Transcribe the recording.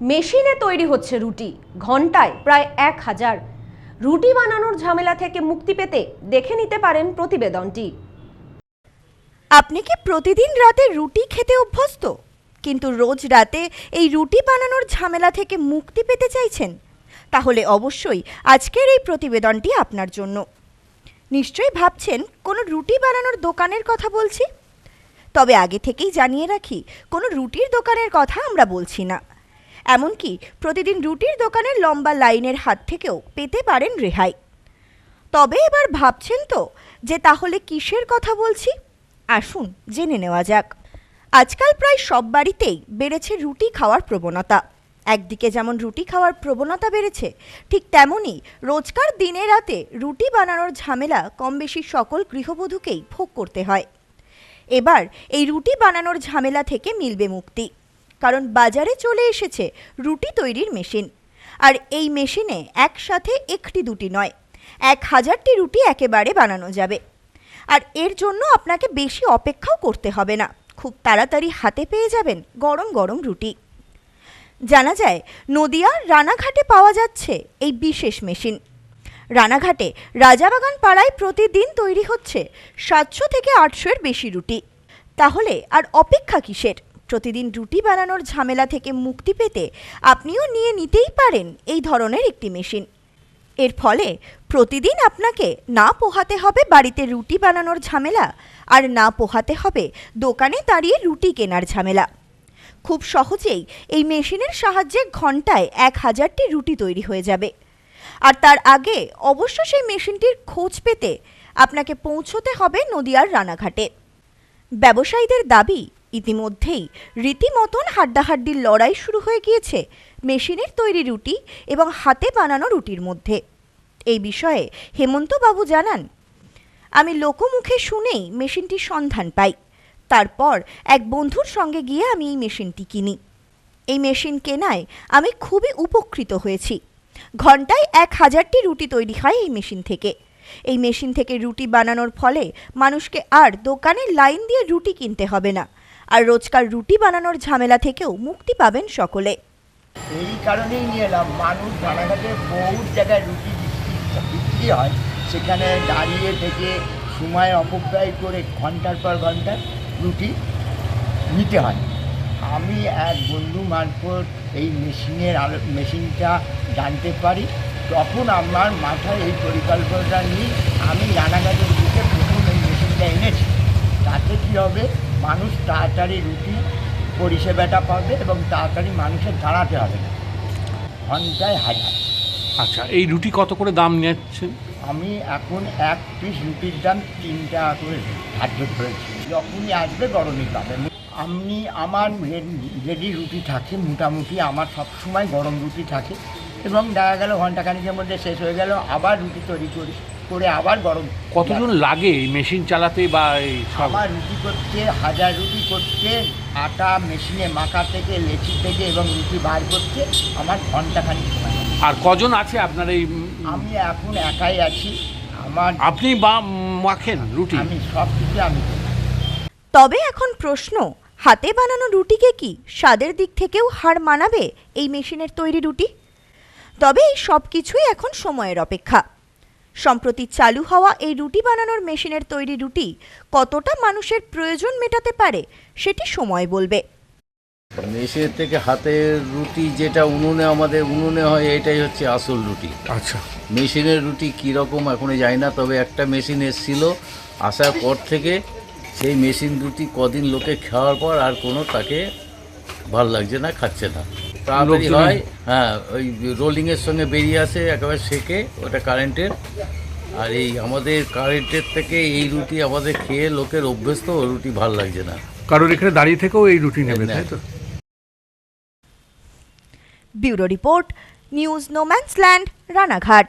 মেশিনে তৈরি হচ্ছে রুটি, ঘন্টায় প্রায় এক হাজার। রুটি বানানোর ঝামেলা থেকে মুক্তি পেতে দেখে নিতে পারেন প্রতিবেদনটি। আপনি কি প্রতিদিন রাতে রুটি খেতে অভ্যস্ত? কিন্তু রোজ রাতে এই রুটি বানানোর ঝামেলা থেকে মুক্তি পেতে চাইছেন? তাহলে অবশ্যই আজকের এই প্রতিবেদনটি আপনার জন্য। নিশ্চয়ই ভাবছেন কোনো রুটি বানানোর দোকানের কথা বলছি? তবে আগে থেকেই জানিয়ে রাখি, কোনো রুটির দোকানের কথা আমরা বলছি না। এমনকি প্রতিদিন রুটির দোকানের লম্বা লাইনের হাত থেকেও পেতে পারেন রেহাই। তবে এবার ভাবছেন তো যে তাহলে কিসের কথা বলছি? আসুন, জেনে নেওয়া যাক। আজকাল প্রায় সব বাড়িতেই বেড়েছে রুটি খাওয়ার প্রবণতা। একদিকে যেমন রুটি খাওয়ার প্রবণতা বেড়েছে, ঠিক তেমনই রোজকার দিনে রাতে রুটি বানানোর ঝামেলা কম বেশি সকল গৃহবধূকেই ভোগ করতে হয়। এবার এই রুটি বানানোর ঝামেলা থেকে মিলবে মুক্তি। কারণ বাজারে চলে এসেছে রুটি তৈরির মেশিন। আর এই মেশিনে একসাথে একটি দুটি নয়, এক হাজারটি রুটি একেবারে বানানো যাবে। আর এর জন্য আপনাকে বেশি অপেক্ষাও করতে হবে না, খুব তাড়াতাড়ি হাতে পেয়ে যাবেন গরম গরম রুটি। জানা যায়, নদিয়ার রানাঘাটে পাওয়া যাচ্ছে এই বিশেষ মেশিন। রানাঘাটে রাজাবাগান পাড়ায় প্রতিদিন তৈরি হচ্ছে সাতশো থেকে আটশোর বেশি রুটি। তাহলে আর অপেক্ষা কিসের? প্রতিদিন রুটি বানানোর ঝামেলা থেকে মুক্তি পেতে আপনিও নিয়ে নিতেই পারেন এই ধরনের একটি মেশিন। এর ফলে প্রতিদিন আপনাকে না পোহাতে হবে বাড়িতে রুটি বানানোর ঝামেলা আর না পোহাতে হবে দোকানে দাঁড়িয়ে রুটি কেনার ঝামেলা। খুব সহজেই এই মেশিনের সাহায্যে ঘন্টায় এক হাজারটি রুটি তৈরি হয়ে যাবে। আর তার আগে অবশ্য সেই মেশিনটির খোঁজ পেতে আপনাকে পৌঁছতে হবে নদিয়ার রানাঘাটে। ব্যবসায়ীদের দাবি ইতিমধ্যেই রীতিমতন হাড্ডাহাড্ডির লড়াই শুরু হয়ে গিয়েছে মেশিনের তৈরি রুটি এবং হাতে বানানো রুটির মধ্যে। এই বিষয়ে হেমন্তবাবু জানান, আমি লোকমুখে শুনেই মেশিনটির সন্ধান পাই। তারপর এক বন্ধুর সঙ্গে গিয়ে আমি এই মেশিনটি কিনি। এই মেশিন কেনায় আমি খুবই উপকৃত হয়েছি। ঘন্টায় এক হাজারটি রুটি তৈরি হয় এই মেশিন থেকে। এই মেশিন থেকে রুটি বানানোর ফলে মানুষকে আর দোকানে লাইন দিয়ে রুটি কিনতে হবে না। আর রোজকার রুটি বানানোর ঝামেলা থেকেও মুক্তি পাবেন সকলে। এই কারণেই নিয়ে এলাম, মানুষ রানাঘাটে বহু জায়গায় রুটি বিক্রি- হয়। সেখানে দাঁড়িয়ে থেকে সময় অপব্যয় করে ঘণ্টার পর ঘণ্টা রুটি নিতে হয়। আমি এক বন্ধু মারফত এই মেশিনের আলো মেশিনটা জানতে পারি। তখন আমার মাথায় এই পরিকল্পনাটা নিয়ে আমি রানাঘাটের দিকে প্রথম এই মেশিনটা এনেছি। তাতে কী হবে? মানুষ তাড়াতাড়ি রুটি পরিষেবাটা পাবে এবং তাড়াতাড়ি মানুষের দাঁড়াতে হবে। না ঘন্টায় হাজার। আচ্ছা এই রুটি কত করে দাম নিচ্ছেন আমি এখন এক পিস রুটির দাম তিন টাকা করে ধার্য করেছি। যখনই আসবে গরমই পাবে। আমি আমার রেডি রুটি থাকে মোটামুটি আমার সবসময় গরম রুটি থাকে এবং দেখা গেল ঘন্টাখানিকের মধ্যে শেষ হয়ে গেল আবার রুটি তৈরি করি। করে আবার গরম কতজন লাগে। এই মেশিন চালাতে বা এই সব? আমার রুটি করতে হাজার রুটি করতে আটা মেশিনে মাখা থেকে লেচি থেকে এবং রুটি বার করতে আমার সময় লাগে। আর কজন আছে আপনার এই আমি এখন একাই আছি। আমার আপনি বা মাখেন রুটি? আমি সব কিছু আমি করি। তবে এখন প্রশ্ন হাতে বানানো রুটিকে কি স্বাদের দিক থেকেও হার মানাবে এই মেশিনের তৈরি রুটি? তবে এই সব কিছুই এখন সময়ের অপেক্ষা। সম্প্রতি চালু হওয়া এই রুটি বানানোর মেশিনের তৈরি রুটি কতটা মানুষের প্রয়োজন মেটাতে পারে সেটি সময় বলবে। মেশিনের থেকে হাতের রুটি যেটা উনুনে আমাদের উনুনে হয় এটাই হচ্ছে আসল রুটি। আচ্ছা। মেশিনের রুটি কীরকম এখনও যায় না তবে একটা মেশিন এসেছিল আসার পর থেকে সেই মেশিন রুটি কদিন লোকে খাওয়ার পর আর কোনো তাকে ভালো লাগছে না খাচ্ছে না। তাড়াতাড়ি হয় হ্যাঁ ওই রোলিংয়ের সঙ্গে বেরিয়ে আসে একেবারে সেকে ওটা কারেন্টের আর এই আমাদের কারেন্টের থেকে এই রুটি আমাদের খেয়ে লোকের অভ্যস্ত ও রুটি ভালো লাগছে না। কারোর এখানে দাঁড়িয়ে থেকেও এই রুটি নেবে তাই তো? Bureau report news no man's land Ranaghat.